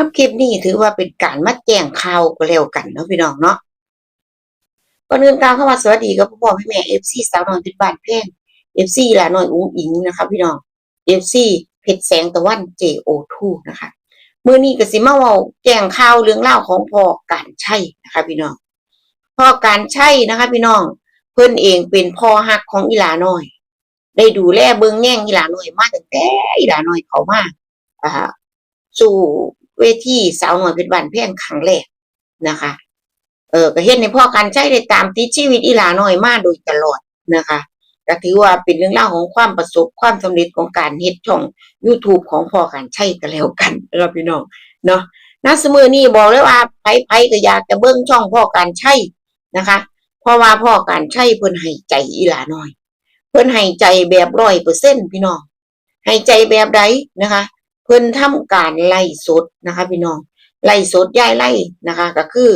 รับคลิปนี้ถือว่าเป็นการมาแจ้งข่าวก็แล้วกันเนาะพี่น้องเนาะก่อนอื่นกล่าวเข้ามาสวัสดีกับพ่อพ่แม่เอฟซีสาวน้อยเป็นบ้านเพลงเอฟซีลาน้อยอุ้งอิงนะคะพี่น้องเอฟซีเพชรแสงตะวัน JO2 นะคะมื่อนี้ก็สิมาเว้าแจ้งข่าวเรื่องเล่าของพ่อการใช่นะคะพี่น้องพ่อการใช่นะคะ พี่น้องเพิ่นเองเป็นพ่อฮักของอีหลาน้อย ได้ดูแลเบิ่งแย่งอีหลาน้อยมาตั้งแต่อีหลาน้อยเขามาอ่าสู่ เวทีสาวหน่อยเป็นบ้านแพงครั้งแรกนะคะ เออก็เห็นในพ่อการใช้ได้ตามติดชีวิตอีหลาน้อยมาโดยตลอดนะคะก็ถือว่าเป็นเรื่องเล่าวของความประสบความสำเร็จของการเฮ็ดช่อง YouTube ของพ่อการใช้กันแล้วกันนะครับพี่น้องเนาะณสมือนี้บอกเลยว่าไผๆก็อยากจะเบิ่งช่องพ่อการใช้นะคะ เพราะว่าพ่อการใช้เพิ่นให้ใจอีหลาน้อย เพิ่นให้ใจแบบร้อยเปอร์เซ็นพี่น้องให้ใจแบบใดนะคะ พิ่นทำการไล่สดนะคะพี่น้องไล่สดย้ายไล่นะคะ ก็คือ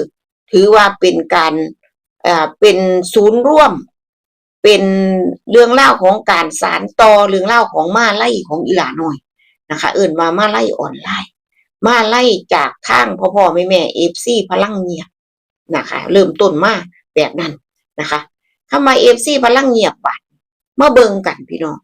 ถือว่าเป็นการอ่าเป็นศูนย์ร่วม เป็นเรื่องเล่าของการสารต่อเรื่องเล่าของมาไล่ของอีหลาน้อยนะคะ เอิ่นว่ามาไล่ออนไลน์ มาไล่จากทางพ่อพ่อแม่แม่เอฟซีพลังเงียบนะคะ เริ่มต้นมาแบบนั้นนะคะทำไมเอฟซีพลังเงียบบัดมาเบิงกันพี่น้อง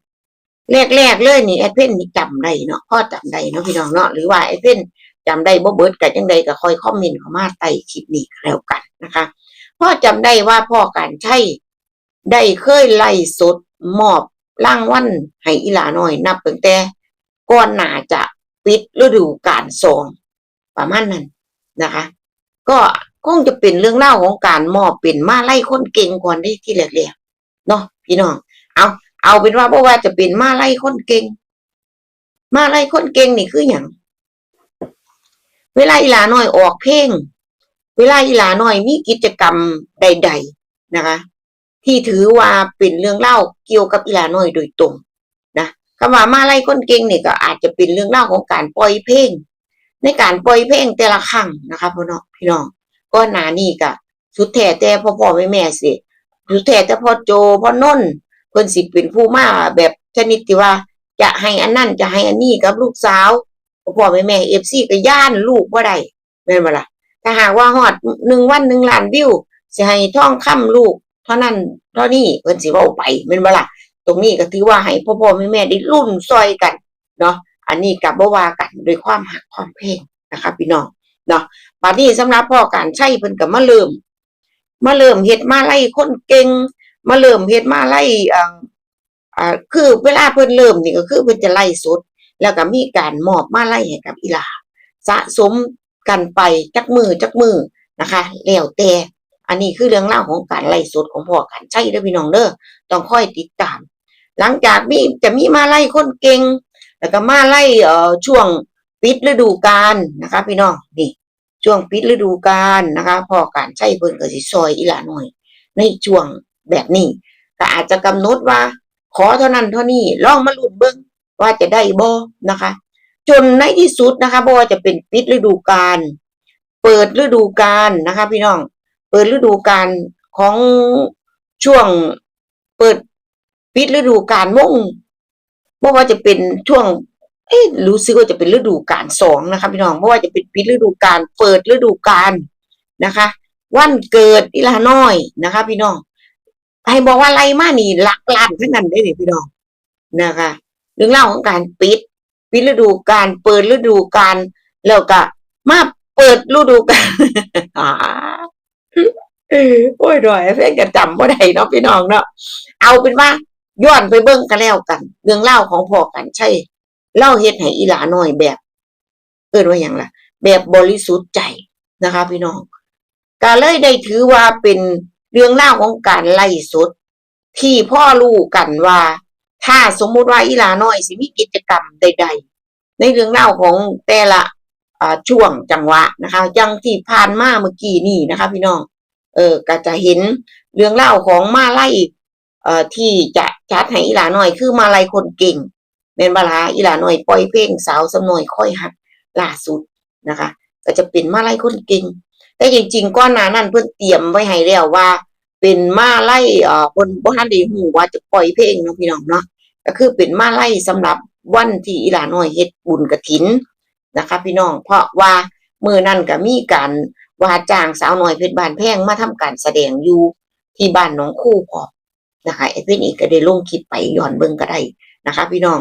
แรกๆเลยนี่แอดเพนนี่จำได้เนาะพ่อจำได้เนาะพี่น้องเนาะหรือว่าแอดเพนจำได้บ่เบิดกันจังใดก็คอยคอมเมนต์เข้ามาใต้คลิปนี้แล้วกันนะคะพ่อจำได้ว่าพ่อการใช้ได้เคยไล่สดมอบรางวัลให้อีหลาน้อย นับตั้งแต่ก่อนหน้าจะปิดฤดูกาลสองประมาณนั้นนะคะ ก็คงจะเป็นเรื่องเล่าของการมอบเป็นมาไล่คนเก่งก่อนได้ที่แรกๆเนาะพี่น้อง เอาเป็นว่าเพราะว่าจะเป็นมาไล่คนเก่ง มาไล่คนเก่งนี่คืออย่างเวลาอีหลาน้อยออกเพลงเวลาอีหลาน้อยมีกิจกรรมใด ๆนะคะ ที่ถือว่าเป็นเรื่องเล่าเกี่ยวกับอีหลาน้อยโดยตรงนะคำว่ามาไล่คนเก่งนี่ก็อาจจะเป็นเรื่องเล่าของการปล่อยเพลงในการปล่อยเพลงแต่ละครั้งนะคะพี่น้องพี่น้องก็หนานี่ก็สุดแท้แต่พ่อพ่อแม่แม่สิสุดแท้แต่พ่อโจพ่อนนท์ เพิ่นสิเป็นผู้มาแบบชนิดที่ว่า จะให้อันนั้นจะให้อันนี้กับลูกสาวพ่อแม่แม่เอฟซีก็ย่านลูกบ่าได้แม่นบ่ล่ะถ้าหากว่าฮอดหนึ่งวันหนึ่งล้านวิวสิให้ท่องค่ำลูก เท่านั้นเท่านี้เพิ่นสิเว้าไปแม่นบ่ล่ะตรงนี้ก็ถือว่าให้พ่อพ่อแม่แม่ได้รุ่นซอยกันเนาะอันนี้ก็บ่ว่ากันด้วยความหักความเพลงนะคะพี่น้องเนาะบัดนี้สำหรับพ่อการใช้เพิ่นก็มาเริ่มมาเริ่มเฮ็ดมาไล่คนเก่ง มาเริ่มเฮ็ดมาไล่อ่าอ่าคือเวลาเพิ่นเริ่มนี่ก็คือเพิ่นจะไล่สด แล้วก็มีการมอบมาไล่ให้กับอีหลาสะสมกันไปจักมือจักมือนะคะแล้วแต่อันนี้คือเรื่องเล่าวของการไล่สดของพ่อกันใช่เด้อพี่น้องเด้อต้องคอยติดตาม หลังจากมีจะมีมาไล่คนเก่งแล้วก็มาไล่เอ่อช่วงปิดฤดูกาลนะคะ พี่น้องนี่ช่วงปิดฤดูกาลนะคะพ่อการใช้เพิ่นก็สิซอยอีหลาหน่อย ในช่วง แบบนี้ก็อาจจะกำหนดว่า ขอเท่านั้นเท่านี้ลองมาลุ้นเบิ่งว่าจะได้บ่นะคะ จนในที่สุดนะคะบ่จะเป็นปิดฤดูกาลเปิดฤดูกาลนะคะ พี่น้อง เปิดฤดูกาลของช่วงเปิดปิดฤดูกาลมุ่งบ่ว่าจะเป็นช่วงเอ๊ะรู้สึกว่าจะเป็นฤดูกาลสองนะคะพี่น้องบ่ว่าจะเป็นปิดฤดูกาลเปิดฤดูกาลนะคะ วันเกิดอีลาน้อยนะคะ พี่น้อง ให้บอกว่าไรมานี่หลักล้านทั้งนั้นได้เลยพี่น้องนะคะเรื่องเล่าของการปิดปิดฤดูกาลเปิดฤดูกาลแล้วก็มาเปิดฤดูกาลอ่าโอ้ยดอยเพื่อนก็จำว่าได้เนาะพี่น้องเนาะเอาเป็นว่าย้อนไปเบิ่งกันแล้วกัน เรื่องเล่าของพ่อกันใช่เล่าเฮ็ดให้อีหลาน้อยแบบเอิ้นว่าอย่างล่ะ แบบบริสุทธิ์ใจนะคะ พี่น้องก็เลยได้ถือว่าเป็น เรื่องเล่าของการไล่สดที่พ่อรู้กันว่า ถ้าสมมุติว่าอีหลาน้อยสิมีกิจกรรมใด ๆ ในเรื่องเล่าของแต่ละช่วงจังหวะนะคะจังที่ผ่านมาเมื่อกี้นี่นะคะ พี่น้องเออก็จะเห็นเรื่องเล่าของมาไล่เอ่อที่จะจัดให้อีหลาน้อยคือมาไล่คนเก่งแม่นบลาอีหลาน้อยปล่อยเพลงสาวสำน้อยค่อยหักล่าสุดนะคะ ก็จะเป็นมาไล่คนเก่ง แต่จริงๆก่อนหนานั้นเพิ่อนเตรียมไว้ให้แล้วว่า เป็นมาไล่เอ่อเพิ่นบ่ทันด้ฮู้ว่าจะปล่อยเพลงเนาะพี่น้องเนาะก็คือเป็นมาไล่สำหรับวันที่อีหลาน้อยเฮ็ดบุญกฐินนะคะ พี่น้องเพราะว่ามือนั่นก็มีการว่าจ้างสาวน้อยเพชรบานแพงมาทำการแสดงอยู่ที่บ้านหน้องคู่พอนะคะไอ้เพื่อนอีกก็ได้ลงคลิปไปย้อนเบิ่งก็ได้นะคะ พี่น้อง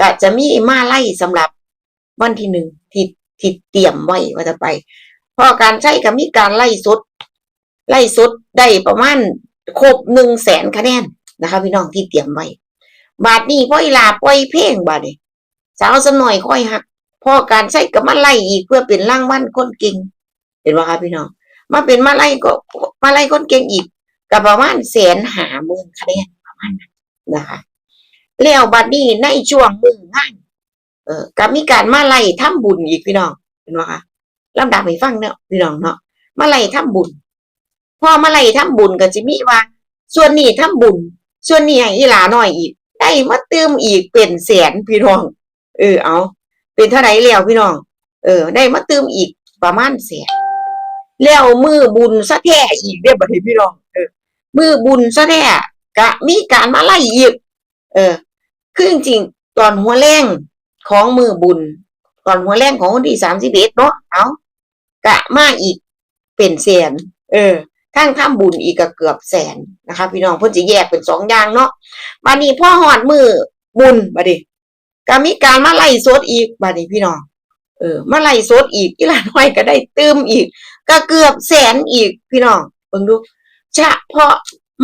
ก็จะมีมาไล่สำหรับวันที่หนึ่งที่ที่เตรียมไว้ว่าจะไป พอการใช้ก็มีการไล่สดไล่สดได้ประมาณครบหนึ่งแสนคะแนนนะคะ พี่น้องที่เตรียมไว้ บาทนี้พ่ออีลาปล่อยเพลงบาดนี้สาวสน่อยค่อยหักพ่อการใช้ก็มาไล่อีกเพื่อเป็นร่างวัลคนเก่งเห็นไหมคะพี่น้องมาเป็นมาไล่ก็มาไล่คนเก่งอีกก็ประมาณแสนหาหมื่นคะแนนประมาณนั้นนะคะแล้วบัดนี้ในช่วงมืองานเออก็มีการมาไล่ทำบุญอีกพี่น้องเห็นไหมคะ ลำดับให้ฟังเนาะพี่น้องเนาะมาไล่ทำบุญ พอมาไล่ทำบุญก็จะมีว่า ส่วนนี้ทำบุญ ส่วนนี้ให้อีหลาหน่อยอีก ได้มาเติมอีกเป็นแสนพี่น้อง เออเอา เป็นเท่าไหร่แล้วพี่น้อง เออ ได้มาเติมอีกประมาณแสนแล้วมือบุญซะแท้อีกเรียบร้อยพี่น้อง เออ มือบุญซะแท้กะมีการมาไล่อีก เออ คือจริงตอนหัวแรงของมือบุญ ตอนหัวแรงของวันที่สามสิบเอ็ดเนาะเอา กะมาอีกเป็นแสนเออทั้งทำบุญอีกก็เกือบแสนนะคะ พี่น้องเพิ่นจะแยกเป็นสองอย่างเนาะบัดนี้พ่อหอดมือบุญบัดนี้ก็มีการมาไล่สดอีกบัดนี้พี่น้องเออมาไล่สดอีกอีหลานน้อยก็ได้ตืมอีก ก็เกือบแสนอีกพี่น้องเบิ่งดูเฉพาะ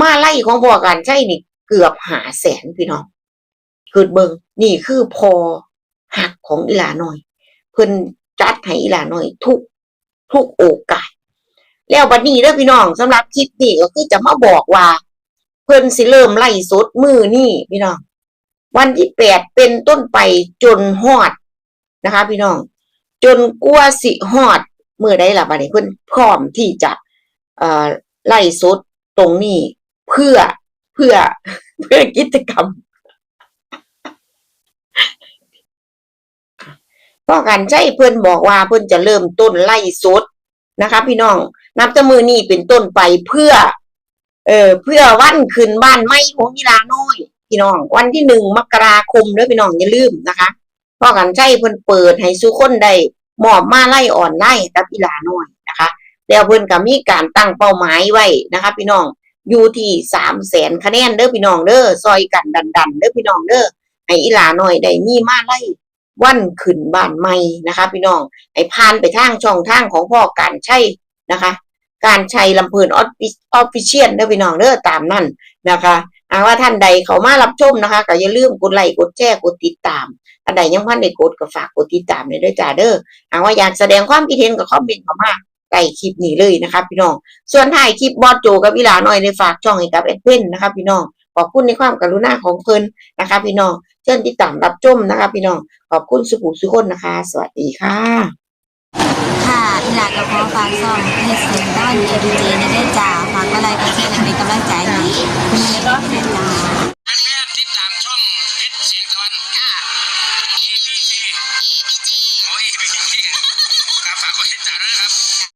มาไล่ของพ่อการใช่นี่เกือบหาแสนพี่น้องคือเบิงนี่คือพอหักของอีหลาน้อย เพิ่นจัดให้อีหลาน้อย ทุก ทุกโอกาส แล้วบัดนี้เด้อพี่น้องสำหรับคลิปนี้ก็คือจะมาบอกว่า เพิ่นสิเริ่มไล่สดมือนี่พี่น้อง วันที่แปดเป็นต้นไปจนฮอดนะคะ พี่น้อง จนกลัวสิฮอดมือได้ละบัดนี้เพิ่นพร้อมที่จะเอ่อไล่สดตรงนี้เพื่อเพื่อเพื่อกิจกรรม พ่อกันใช่เพิ่นบอกว่าเพิ่นจะเริ่มต้นไล่สดนะคะ พี่น้องนับจมือนี้เป็นต้นไปเพื่อ เออเพื่อวันขึ้นบ้านไม่ของกีฬาน้อย พี่น้อง วันที่หนึ่งมกราคมเด้อพี่น้องอย่าลืมนะคะพ่อกันใช่เพิ่นเปิดให้สุคนได้หมอบมาไล่อ่อนไล่กับกีฬาน้อยนะคะแล้วเพิ่นก็มีการตั้งเป้าหมายไว้นะคะ พี่น้องอยู่ที่สามแสนคะแนนเด้อพี่น้องเด้อซอยกันดันดันๆเด้อพี่น้องเด้อให้อีหลาน้อยได้มีมาไล่ วันขึ้นบ้านใหม่นะคะ พี่น้องให้ผ่านไปทางช่องทางของพ่อการใช่นะคะ การใช้ลำเพลินออฟฟิเชียลเด้อพี่น้องเด้อตามนั่นนะคะหาว่าท่านใดเขามารับชมนะคะก็อย่าลืมกดไลค์กดแชร์กดติดตามท่านใดยังพันได้กดก็ฝากกดติดตามเลยด้วยจ้าเด้อหาว่าอยากแสดงความคิดเห็นก็คอมเมนต์เข้ามาใต้คลิปนี้เลยนะคะพี่น้องส่วนถ่ายคลิปบอสโจกับวิลาหน่อยในฝากช่องให้กับแอดเพ่นนะคะพี่น้อง ขอบคุณในความกรุณาของเพิ่นนะคะ พี่น้องเชิญติดตามรับชมนะคะ พี่น้องขอบคุณสุขุสุขคนนะคะ สวัสดีค่ะ ค่ะอีหลากระเพาะฟังซ่อมเพจเซนด้านเอดูเจในได้จ่าฟังอะไรก็แค่นั้นเป็นกำลังใจให้คุณเล็กก็ได้จ่า